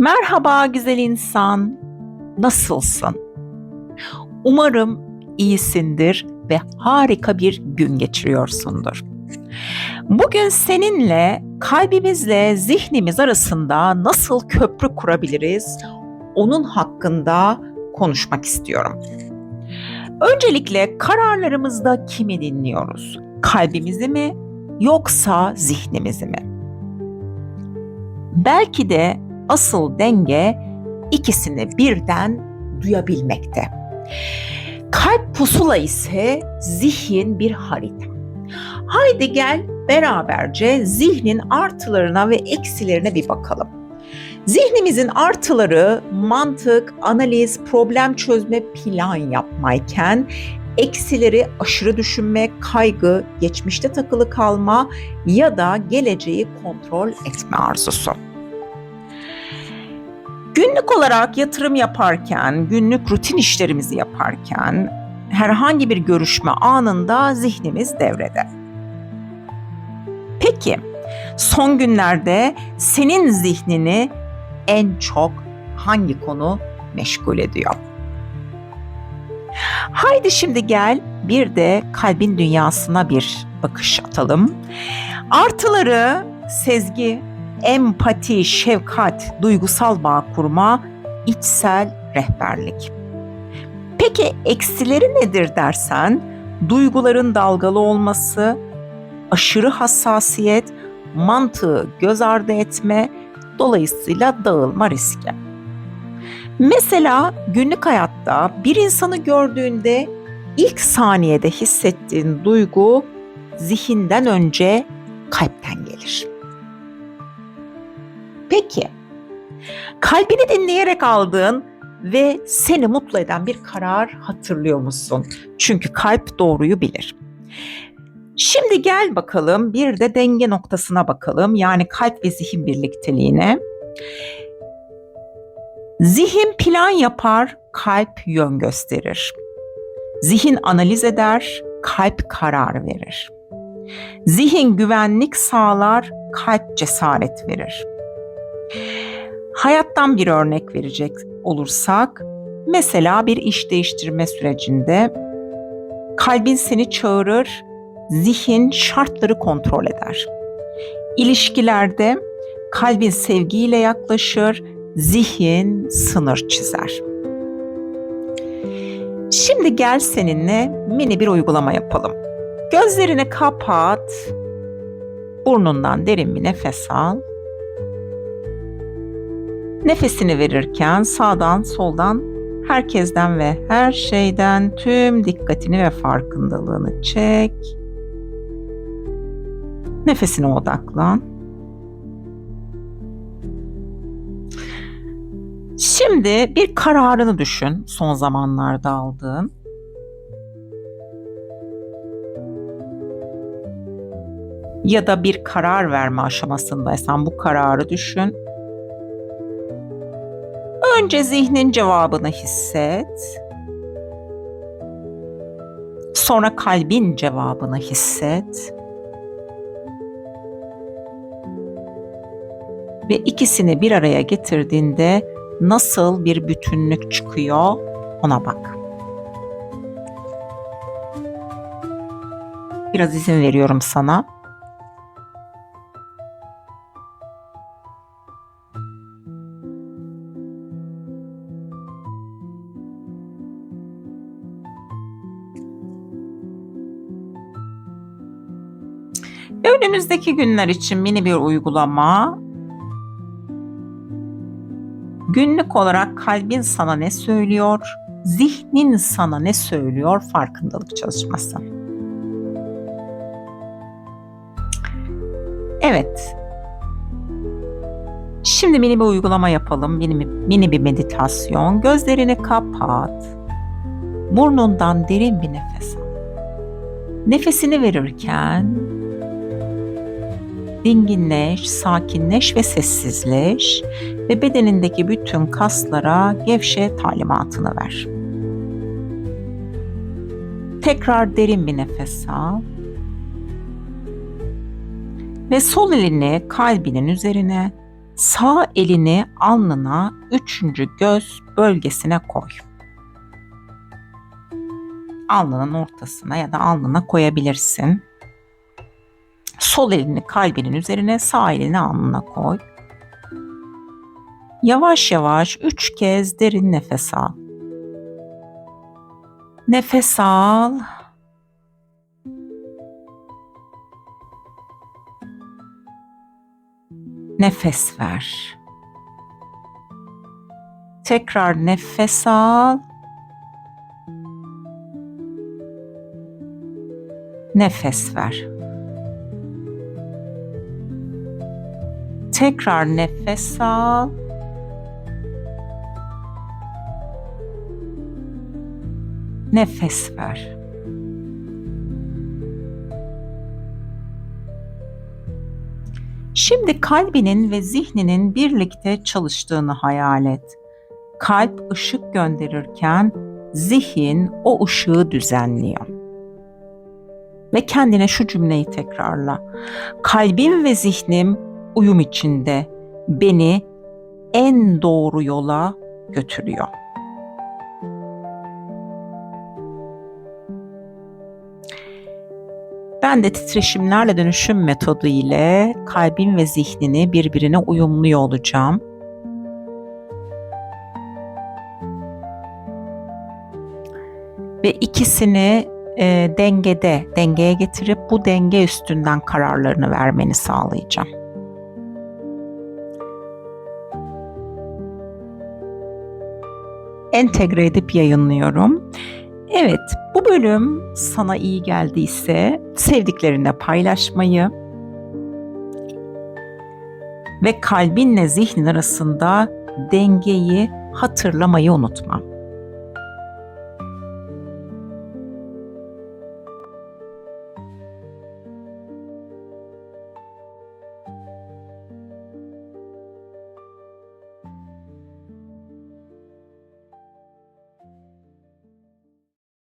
Merhaba güzel insan. Nasılsın? Umarım iyisindir ve harika bir gün geçiriyorsundur. Bugün seninle kalbimizle zihnimiz arasında nasıl köprü kurabiliriz? Onun hakkında konuşmak istiyorum. Öncelikle kararlarımızda kimi dinliyoruz? Kalbimizi mi yoksa zihnimizi mi? Belki de asıl denge ikisini birden duyabilmekte. Kalp pusula ise zihin bir harita. Haydi gel beraberce zihnin artılarına ve eksilerine bir bakalım. Zihnimizin artıları mantık, analiz, problem çözme, plan yapmayken eksileri aşırı düşünme, kaygı, geçmişte takılı kalma ya da geleceği kontrol etme arzusu. Günlük olarak yatırım yaparken, günlük rutin işlerimizi yaparken herhangi bir görüşme anında zihnimiz devrede. Peki son günlerde senin zihnini en çok hangi konu meşgul ediyor? Haydi şimdi gel bir de kalbin dünyasına bir bakış atalım. Artıları sezgi, empati, şefkat, duygusal bağ kurma, içsel rehberlik. Peki eksileri nedir dersen, duyguların dalgalı olması, aşırı hassasiyet, mantığı göz ardı etme, dolayısıyla dağılma riski. Mesela günlük hayatta bir insanı gördüğünde ilk saniyede hissettiğin duygu zihinden önce kalpten gelir. Peki, kalbini dinleyerek aldığın ve seni mutlu eden bir karar hatırlıyor musun? Çünkü kalp doğruyu bilir. Şimdi gel bakalım bir de denge noktasına bakalım. Yani kalp ve zihin birlikteliğine. Zihin plan yapar, kalp yön gösterir. Zihin analiz eder, kalp karar verir. Zihin güvenlik sağlar, kalp cesaret verir. Hayattan bir örnek verecek olursak, mesela bir iş değiştirme sürecinde kalbin seni çağırır, zihin şartları kontrol eder. İlişkilerde kalbin sevgiyle yaklaşır, zihin sınır çizer. Şimdi gel seninle mini bir uygulama yapalım. Gözlerini kapat. Burnundan derin bir nefes al. Nefesini verirken sağdan soldan herkesten ve her şeyden tüm dikkatini ve farkındalığını çek. Nefesine odaklan. Şimdi bir kararını düşün son zamanlarda aldığın. Ya da bir karar verme aşamasındaysan bu kararı düşün. Önce zihnin cevabını hisset. Sonra kalbin cevabını hisset. Ve ikisini bir araya getirdiğinde nasıl bir bütünlük çıkıyor ona bak. Biraz izin veriyorum sana. Önümüzdeki günler için mini bir uygulama. Günlük olarak kalbin sana ne söylüyor, zihnin sana ne söylüyor farkındalık çalışması. Evet. Şimdi mini bir uygulama yapalım. Mini, mini bir meditasyon. Gözlerini kapat. Burnundan derin bir nefes al. Nefesini verirken dinginleş, sakinleş ve sessizleş ve bedenindeki bütün kaslara gevşe talimatını ver. Tekrar derin bir nefes al. Ve sol elini kalbinin üzerine, Sağ elini alnına üçüncü göz bölgesine koy. Alnının ortasına ya da alnına koyabilirsin. Sol elini kalbinin üzerine, sağ elini alnına koy. Yavaş yavaş üç kez derin nefes al. Nefes al. Nefes ver. Tekrar nefes al. Nefes ver. Tekrar nefes al. Nefes ver. Şimdi kalbinin ve zihninin birlikte çalıştığını hayal et. Kalp ışık gönderirken zihin o ışığı düzenliyor. Ve kendine şu cümleyi tekrarla. Kalbim ve zihnim uyum içinde beni en doğru yola götürüyor. Ben de titreşimlerle dönüşüm metodu ile kalbin ve zihnini birbirine uyumluyor olacağım. Ve ikisini e, dengede, dengeye getirip bu denge üstünden kararlarını vermeni sağlayacağım. Entegre edip yayınlıyorum. Evet, bu bölüm sana iyi geldiyse sevdiklerinle paylaşmayı ve kalbinle zihnin arasında dengeyi hatırlamayı unutma.